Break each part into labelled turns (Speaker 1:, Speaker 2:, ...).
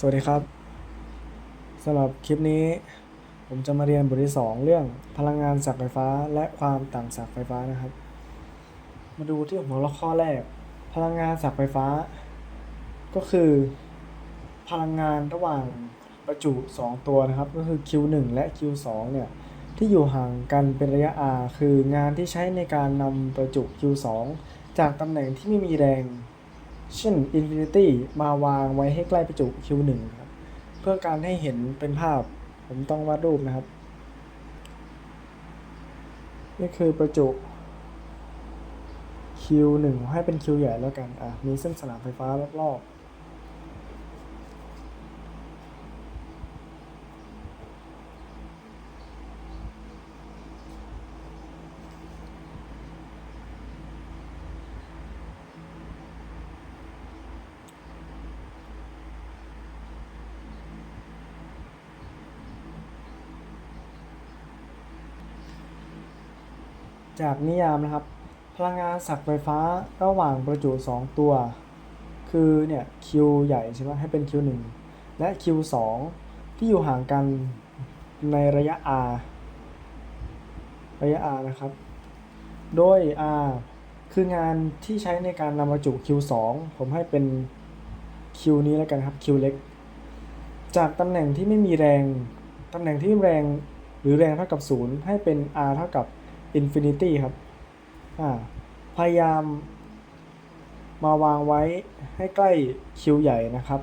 Speaker 1: สวัสดีครับสำหรับคลิปนี้ ผมจะมาเรียนบทที่ 2 เรื่องพลังงานจากไฟฟ้าและความต่างจากไฟฟ้านะครับ มาดูที่หัวข้อข้อแรก พลังงานจากไฟฟ้า ก็คือ พลังงานระหว่างประจุ 2 ตัวนะครับ ก็คือ Q1 และ Q2 เนี่ยที่อยู่ห่างกันเป็นระยะ r คืองานที่ใช้ในการนำประจุ Q2 จากตำแหน่งที่ไม่มีแรง เช่น Infinity มาวางไว้ให้ใกล้ประจุ Q1 ครับเพื่อการให้เห็นเป็นภาพ ผมต้องวาดรูปนะครับ นี่คือประจุ Q1 ให้เป็น Q ใหญ่แล้วกัน อะ มีเส้นสนามไฟฟ้ารอบๆ จากนิยามนะครับ พลังงานสักไฟฟ้าระหว่างประจุ 2 ตัว คือเนี่ย Q ใหญ่ใช่ไหมให้เป็น Q1 และ Q2 ที่อยู่ห่างกันในระยะ r ระยะ r นะครับ โดย r คืองานที่ใช้ในการนำประจุ Q2 ผมให้เป็น Q นี้แล้วกันครับ Q เล็ก จากตำแหน่งที่ไม่มีแรง ตำแหน่งที่แรงหรือแรงเท่ากับ 0 ให้เป็น r เท่ากับ infinity ครับ อ่า พยายามมาวางไว้ให้ใกล้คิวใหญ่นะครับ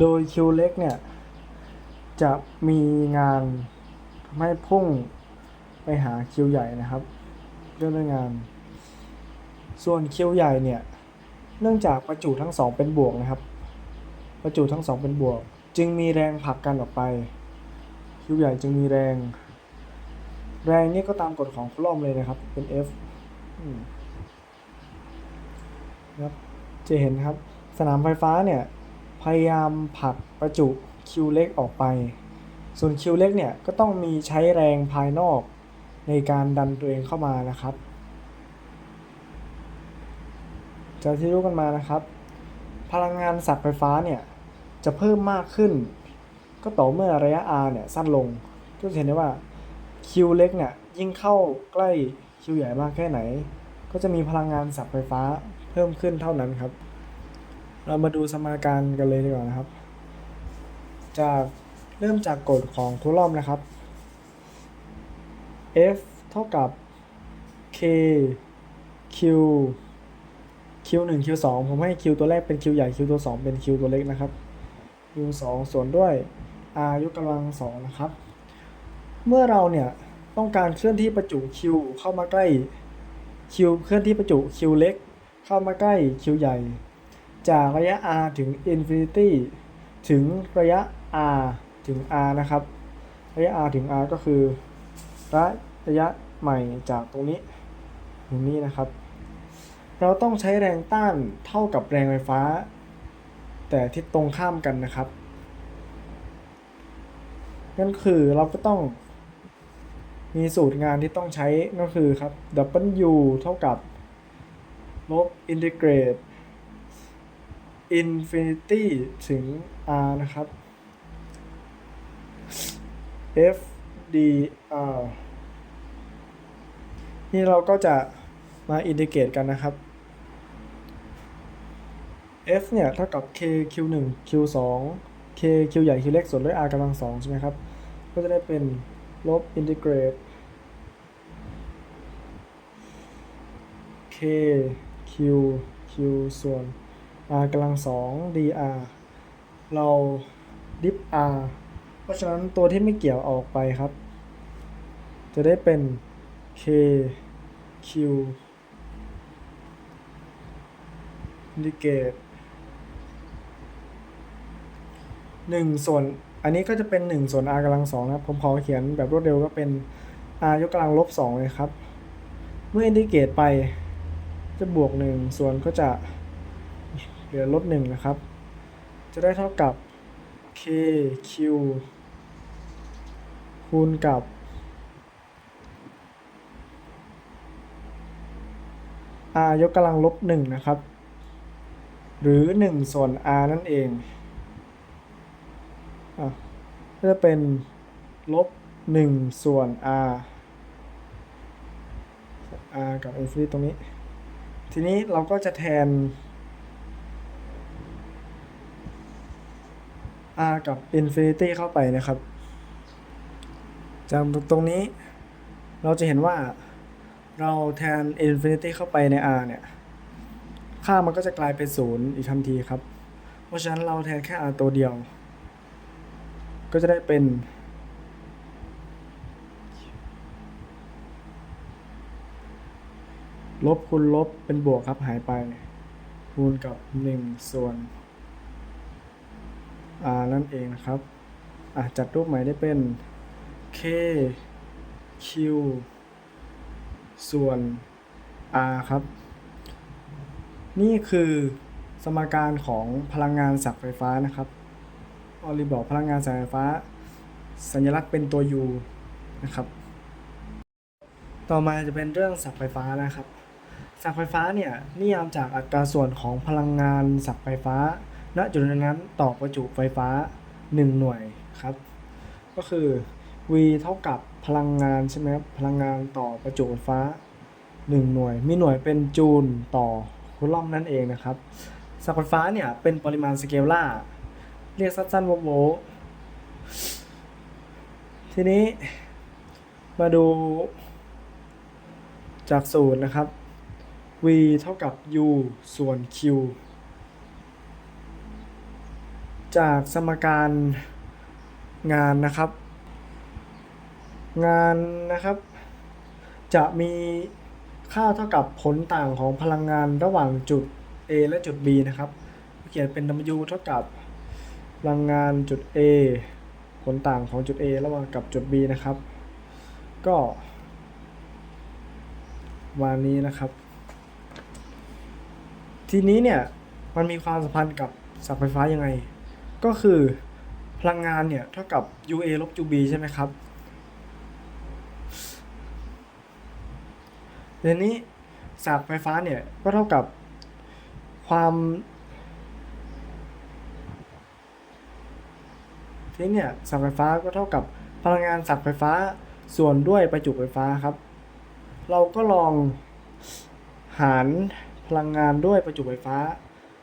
Speaker 1: โดยคิวเล็กเนี่ย จะมีงานทำให้พุ่งไปหาคิวใหญ่นะครับเรื่องด้วยงาน ส่วนคิวใหญ่เนี่ย เนื่องจากประจุทั้งสองเป็นบวกนะครับ ประจุทั้งสองเป็นบวก จึงมีแรงผลักกันออกไป คิวใหญ่จึงมีแรง แรงนี่ก็ตามกฎของคลอมเลยนะครับ เป็น F นะครับจะเห็นครับ สนามไฟฟ้าเนี่ย พยายามผลักประจุคิวเล็กออกไป ส่วนคิวเล็กเนี่ย ก็ต้องมีใช้แรงภายนอกในการดันตัวเองเข้ามานะครับจากที่รู้กันมานะครับ พลังงานสักไฟฟ้าเนี่ย จะเพิ่มมากขึ้น ก็ต่อเมื่อระยะ r เนี่ย สั้นลง ก็จะเห็นได้ว่า คิวเล็กเนี่ยยิ่งเข้าใกล้คิวใหญ่มากแค่ไหน ก็จะมีพลังงานสับไฟฟ้าเพิ่มขึ้นเท่านั้นครับ เรามาดูสมการกันเลยดีกว่านะครับ จากเริ่มจากกฎของคูลอมนะครับ F เท่ากับ K Q Q 1 Q 2ผมให้ Q ตัวแรกเป็น Q ใหญ่ Q ตัว 2 เป็น Q ตัวเล็กนะครับ Q 2ส่วนด้วย R ยกกำลัง2นะครับ เมื่อเราเนี่ยต้องการเคลื่อนที่ประจุ Q เข้ามาใกล้ Q เคลื่อนที่ประจุ Q เล็ก เข้ามาใกล้ Q ใหญ่ จากระยะ r ถึง infinity ถึงระยะ r ถึง r นะครับ ระยะ r ถึง r ก็คือ ระระยะใหม่จากตรงนี้ถึงนี้นะครับ เราต้องใช้แรงต้านเท่ากับแรงไฟฟ้า แต่ทิศตรงข้ามกันนะครับนั่นคือเราก็ต้อง มีสูตรงานที่ต้องใช้ก็คือครับ W เท่ากับลบอินทิเกรต infinity ถึง r นะครับ f dr นี่เราก็จะมาอินทิเกรตกันนะครับ f เนี่ย เท่ากับ k q 1 q 2 k q ใหญ่ q เล็กส่วนด้วย r กำลังสองใช่ไหมครับ ก็จะได้เป็น ลบอินทิเกรต k q q ส่วน r กำลังสอง dr เราดิฟ r เพราะฉะนั้นตัวที่ไม่เกี่ยวออกไปครับ จะได้เป็น k q อินทิเกรตหนึ่งส่วน อันนี้ก็จะเป็น1ส่วน r กำลังสองนะครับ ผมขอเขียนแบบรวดเร็วก็เป็น r ยกกำลังลบ2เลยครับ เมื่ออินทิเกรตไปจะบวก 1 ส่วนก็จะเหลือลบ1นะครับ จะได้เท่ากับ k q คูณกับ r ยกกำลังลบ1นะครับ หรือ 1 ส่วน r นั่นเอง อะก็จะเป็นลบ1ส่วน r r กับ infinity ตรงนี้ ทีนี้เราก็จะแทน r กับ infinity เข้าไปนะครับ จากตรงนี้เราจะเห็นว่าเราแทน infinity เข้าไปใน r เนี่ย ค่ามันก็จะกลายเป็นศูนย์อีกทันทีครับ เพราะฉะนั้นเราแทนแค่ r ตัวเดียว ก็จะได้เป็น ลบคูณลบเป็นบวกครับหายไป คูณกับ 1 ส่วน r นั่นเองนะครับอะจัดรูปใหม่ได้เป็น k q ส่วน r ครับ นี่คือสมการของพลังงานสักไฟฟ้านะครับ ออลิบอกพลังงานสักไฟฟ้า สัญลักษณ์เป็นตัว u นะครับ ต่อมาจะเป็นเรื่องสักไฟฟ้านะครับ สักไฟฟ้าเนี่ยนิยามจากอัตราส่วนของพลังงานสักไฟฟ้า ณจุดนั้นต่อประจุไฟฟ้า 1 หน่วยครับ ก็คือ V เท่ากับพลังงานใช่ไหมครับพลังงานต่อประจุไฟฟ้า 1 หน่วย มีหน่วยเป็นจูลต่อคูลอมนั่นเองนะครับสักไฟฟ้าเนี่ยเป็นปริมาณสเกลล่าร์ เรียกสั้นๆว่าโวลต์ทีนี้มาดูจากสูตรนะครับ V เท่ากับ U ส่วน Q จากสมการงานนะครับ งานนะครับ จะมีค่าเท่ากับผลต่างของพลังงานระหว่างจุด A และจุด B นะครับ เขียนเป็น W เท่ากับ ลังงานจุด A ผลต่างของจุด A ระหว่างกับจุด B นะครับ ก็วันนี้นะครับ ทีนี้เนี่ยมันมีความสัมพันธ์กับสักไฟฟ้ายังไง ก็คือพลังงานเนี่ยเท่ากับ UA ลบ UB ใช่ไหมครับทีนี้สักไฟฟ้าเนี่ยก็เท่ากับความ ทีนี้เนี่ยสักไฟฟ้าก็เท่ากับพลังงานสักไฟฟ้าส่วนด้วยประจุไฟฟ้าครับ เราก็ลองหารพลังงานด้วยประจุไฟฟ้า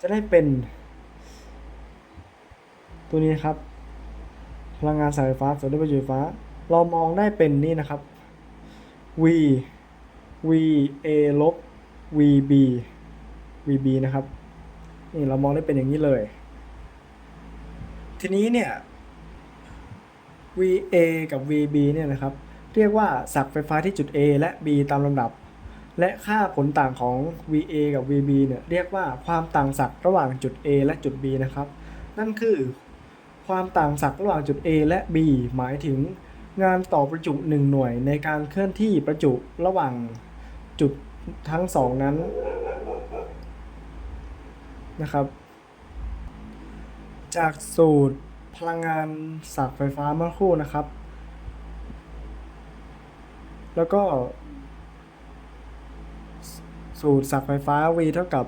Speaker 1: จะได้เป็น ตัวนี้ครับ พลังงานสายไฟฟ้าส่วนด้วยประจุไฟฟ้า เรามองได้เป็นนี่นะครับ v v a ลบ v b v b นะครับ นี่เรามองได้เป็นอย่างนี้เลย ทีนี้เนี่ย v a กับ v b เนี่ยนะครับ เรียกว่าสักไฟฟ้าที่จุด A และ B ตามลำดับ และค่าผลต่างของ VA กับ VB เนี่ยเรียกว่าความต่างศักระหว่างจุด A และจุด B นะครับ นั่นคือ ความต่างศักระหว่างจุด A และ B หมายถึงงานต่อประจุ 1 หน่วยในการเคลื่อนที่ประจุระหว่างจุดทั้งสองนั้นนะครับ จากสูตร พลังงานสักไฟฟ้าเมื่อครู่นะครับ แล้วก็ สูตรสักไฟฟ้า V เท่ากับ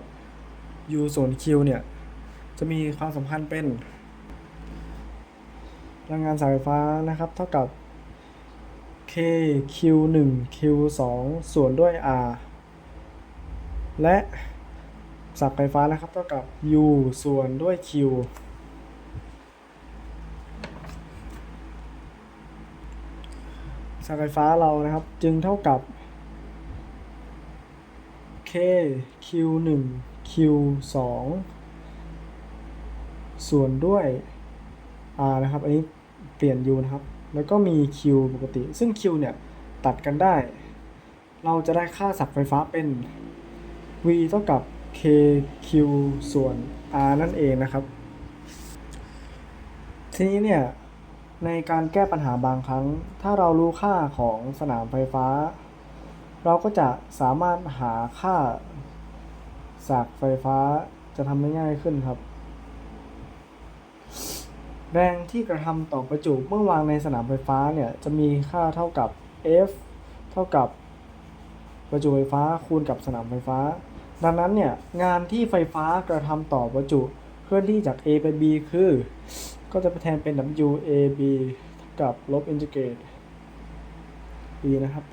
Speaker 1: U ส่วน Q เนี่ย จะมีความสัมพันธ์เป็น พลังงานสายไฟฟ้านะครับ เท่ากับ K Q 1 Q 2ส่วนด้วย R และสักไฟฟ้านะครับเท่ากับ U ส่วนด้วย Q สักไฟฟ้าเรานะครับ จึงเท่ากับ K Q 1 Q 2ส่วนด้วย R นะครับ อันนี้เปลี่ยน U นะครับ แล้วก็มี Q ปกติ ซึ่ง Q เนี่ยตัดกันได้ เราจะได้ค่าสักไฟฟ้าเป็น V เท่ากับ K Q ส่วน R นั่นเองนะครับ ทีนี้เนี่ย ในการแก้ปัญหาบางครั้ง ถ้าเรารู้ค่าของสนามไฟฟ้า เราก็จะสามารถหาค่าสักไฟฟ้าจะทำได้ง่ายขึ้นครับ แรงที่กระทำต่อประจุเมื่อวางในสนามไฟฟ้าเนี่ยจะมีค่าเท่ากับ F เท่ากับประจุไฟฟ้าคูณกับสนามไฟฟ้า ดังนั้นเนี่ยงานที่ไฟฟ้ากระทำต่อประจุเคลื่อนที่จาก A ไป B คือ ก็จะแทนเป็น W A B กับลบอินทิเกรต B นะครับ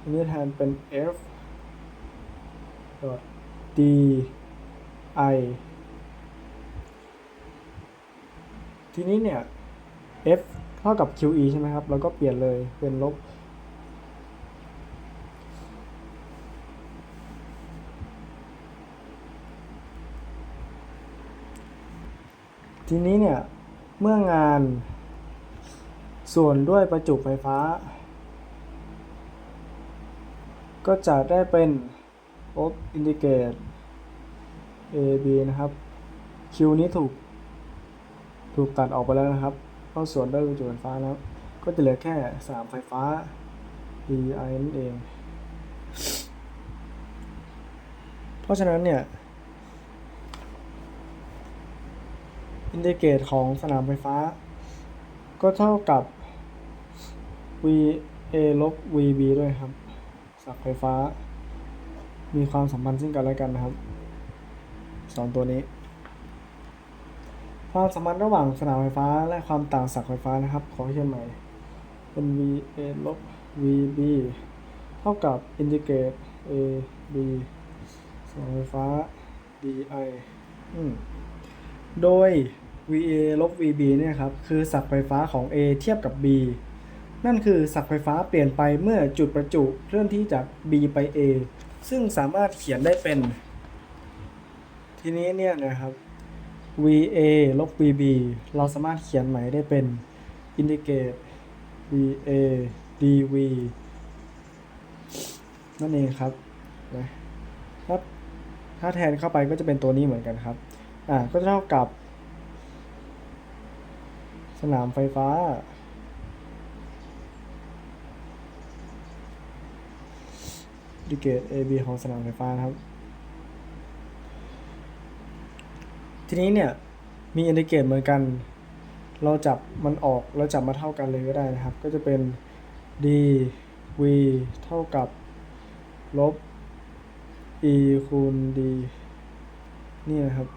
Speaker 1: อันนี้แทนเป็น F dot D I ทีนี้เนี่ย F เท่ากับ QE ใช่ไหมครับ แล้วก็เปลี่ยนเลยเป็นลบ ทีนี้เนี่ย เมื่องาน ส่วนด้วยประจุไฟฟ้า ก็จะได้เป็นลบอินทิเกรต A B นะครับ Q นี้ถูก ถูกตัดออกไปแล้วนะครับเข้าส่วนด้วยประจุไฟฟ้าแล้ว ก็จะเหลือแค่ 3 ไฟฟ้า D I นั่นเอง เพราะฉะนั้นเนี่ย อินทิเกรตของสนามไฟฟ้า ก็เท่ากับ V A ลบ V B ด้วยครับสักไฟฟ้า มีความสัมพันธ์ซึ่งกันและกันนะครับสองตัวนี้ ความสัมพันธ์ระหว่างสนามไฟฟ้า และความต่างศักย์ไฟฟ้านะครับ ขอเขียนใหม่ เป็น V A ลบ V B เท่ากับอินทิเกรต A B สนามไฟฟ้า D I โดย VA ลบ VB เนี่ยครับคือศักย์ไฟฟ้าของ A เทียบกับ B นั่นคือศักย์ไฟฟ้าเปลี่ยนไปเมื่อจุดประจุเคลื่อนที่จาก B ไป A ซึ่งสามารถเขียนได้เป็น ทีนี้เนี่ยนะครับ VA ลบ VB เราสามารถเขียนใหม่ได้เป็นอินทิเกรต VA dV นั่นเองครับนะถ้าถ้าแทนเข้าไปก็จะเป็นตัวนี้เหมือนกันครับ อ่า ก็จะเท่ากับ นามไฟฟ้า ดิเกต AB ของสนามไฟฟ้านะครับ ทีนี้เนี่ย มีอินดิเกตเหมือนกัน เราจับมันออก แล้วจับมาเท่ากันเลยก็ได้นะครับ ก็จะเป็น d v เท่ากับ ลบ e คูณ d นี่นะครับ